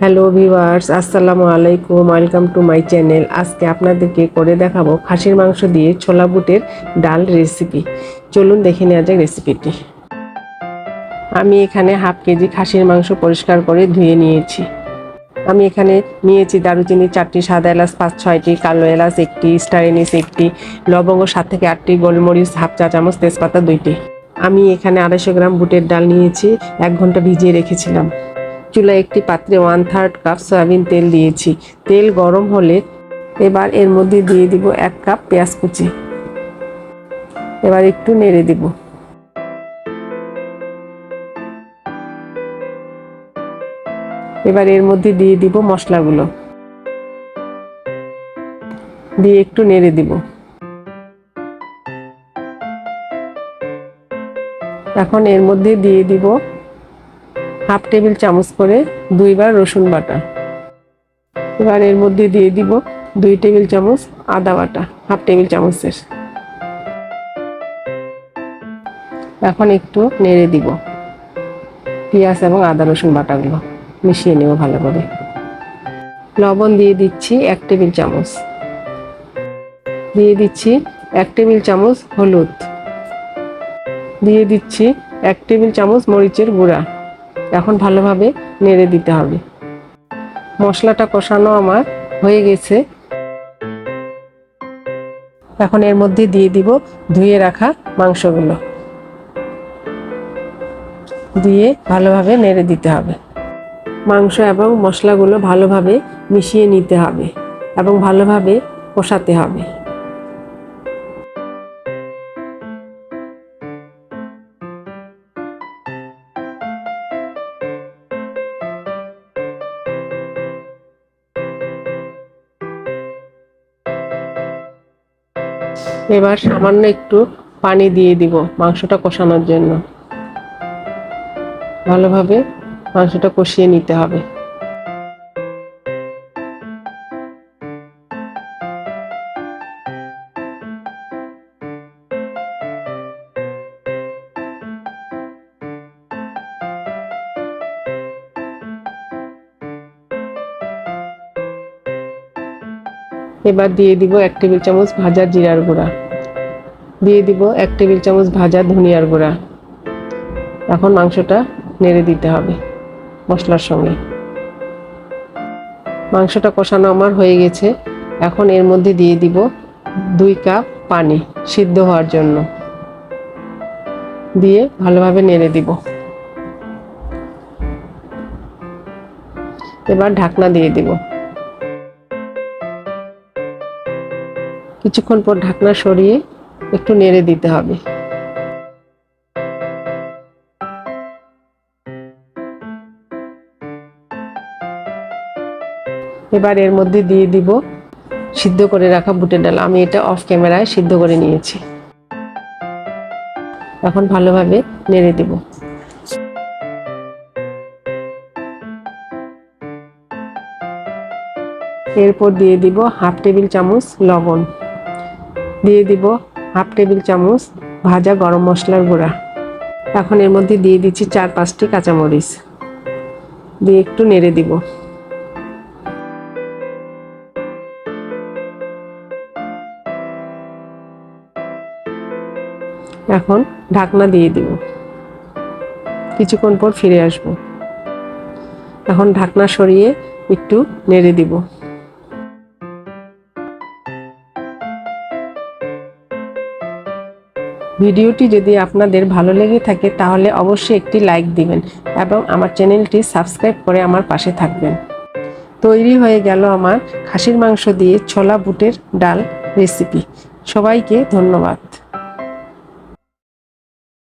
Hello viewers, আসসালামু আলাইকুম, welcome to my channel. আজকে আপনাদেরকে করে দেখাবো খাসির মাংস দিয়ে ছোলা বুটের ডাল রেসিপি। চলুন দেখে নেওয়া যাক রেসিপিটি। আমি এখানে হাফ কেজি খাসির মাংস পরিষ্কার করে ধুয়ে নিয়েছি। আমি এখানে নিয়েছি দারুচিনি চারটি সাদা এলাচ, পাঁচ, ছয়টি কালো এলাচ, একটি স্টার এনিস, একটি লবঙ্গ, সাত থেকে আটটি গোলমরিচ, হাফ চা চামচ তেজপাতা, দুইটি। আমি এখানে আড়াইশো গ্রাম বুটের ডাল নিয়েছি, এক ঘণ্টা ভিজিয়ে রেখেছিলাম। চুলায় একটি পাত্রে ওয়ান থার্ড কাপ সয়াবিন তেল দিয়েছি। তেল গরম হলে এবার এর মধ্যে দিয়ে দিব এক কাপ পেঁয়াজ কুচি। এবার একটু নেড়ে দিব। এবার এর মধ্যে দিয়ে দিব মশলাগুলো। দিয়ে একটু নেড়ে দিব। এখন এর মধ্যে দিয়ে দিব হাফ টেবিল চামচ করে দুইবার রসুন বাটা। এবার এর মধ্যে দিয়ে দিব দুই টেবিল চামচ আদা বাটা, হাফ টেবিল চামচের। এখন একটু নেড়ে দিব পেঁয়াজ এবং আদা রসুন বাটাগুলো। মিশিয়ে নেব ভালো করে। লবণ দিয়ে দিচ্ছি এক টেবিল চামচ। দিয়ে দিচ্ছি এক টেবিল চামচ হলুদ। দিয়ে দিচ্ছি এক টেবিল চামচ মরিচের গুঁড়া। এখন ভালোভাবে নেড়ে দিতে হবে। মশলাটা কষানো আমার হয়ে গেছে। এখন এর মধ্যে দিয়ে দিব ধুয়ে রাখা মাংসগুলো। দিয়ে ভালোভাবে নেড়ে দিতে হবে। মাংস এবং মশলাগুলো ভালোভাবে মিশিয়ে নিতে হবে এবং ভালোভাবে কষাতে হবে। এবার সামান্য একটু পানি দিয়ে দিব মাংসটা কষানোর জন্য। ভালোভাবে মাংসটা কষিয়ে নিতে হবে। এবার দিয়ে দিব এক টেবিল চামচ ভাজা জিরার গুঁড়া। দিয়ে দিব এক টেবিল চামচ ভাজা ধনিয়ার গুঁড়া। এখন মাংসটা নেড়ে দিতে হবে মশলার সঙ্গে। মাংসটা কষানো আমার হয়ে গেছে। এখন এর মধ্যে দিয়ে দিব দুই কাপ পানি সিদ্ধ হওয়ার জন্য। দিয়ে ভালোভাবে নেড়ে দিব। এবার ঢাকনা দিয়ে দিব। কিছুক্ষণ পর ঢাকনা সরিয়ে একটু নেড়ে দিতে হবে। এবার এর মধ্যে দিয়ে দিব সিদ্ধ করে রাখা বুটের ডাল। আমি এটা অফ ক্যামেরায় সিদ্ধ করে নিয়েছি। এখন ভালোভাবে নেড়ে দিব। এরপর দিয়ে দিব হাফ টেবিল চামচ লবণ। দিয়ে দিব হাফ টেবিল চামচ ভাজা গরম মশলার গুঁড়া। এখন এর মধ্যে দিয়ে দিচ্ছি চার পাঁচটি কাঁচামরিচ। দিয়ে একটু নেড়ে দিব। এখন ঢাকনা দিয়ে দিব। কিছুক্ষণ পর ফিরে আসব। এখন ঢাকনা সরিয়ে একটু নেড়ে দিব। ভিডিওটি যদি আপনাদের ভালো লেগে থাকে তাহলে অবশ্যই একটি লাইক দিবেন এবং আমার চ্যানেলটি সাবস্ক্রাইব করে আমার পাশে থাকবেন। তৈরি হয়ে গেল আমার খাসির মাংস দিয়ে ছোলা বুটের ডাল রেসিপি। সবাইকে ধন্যবাদ।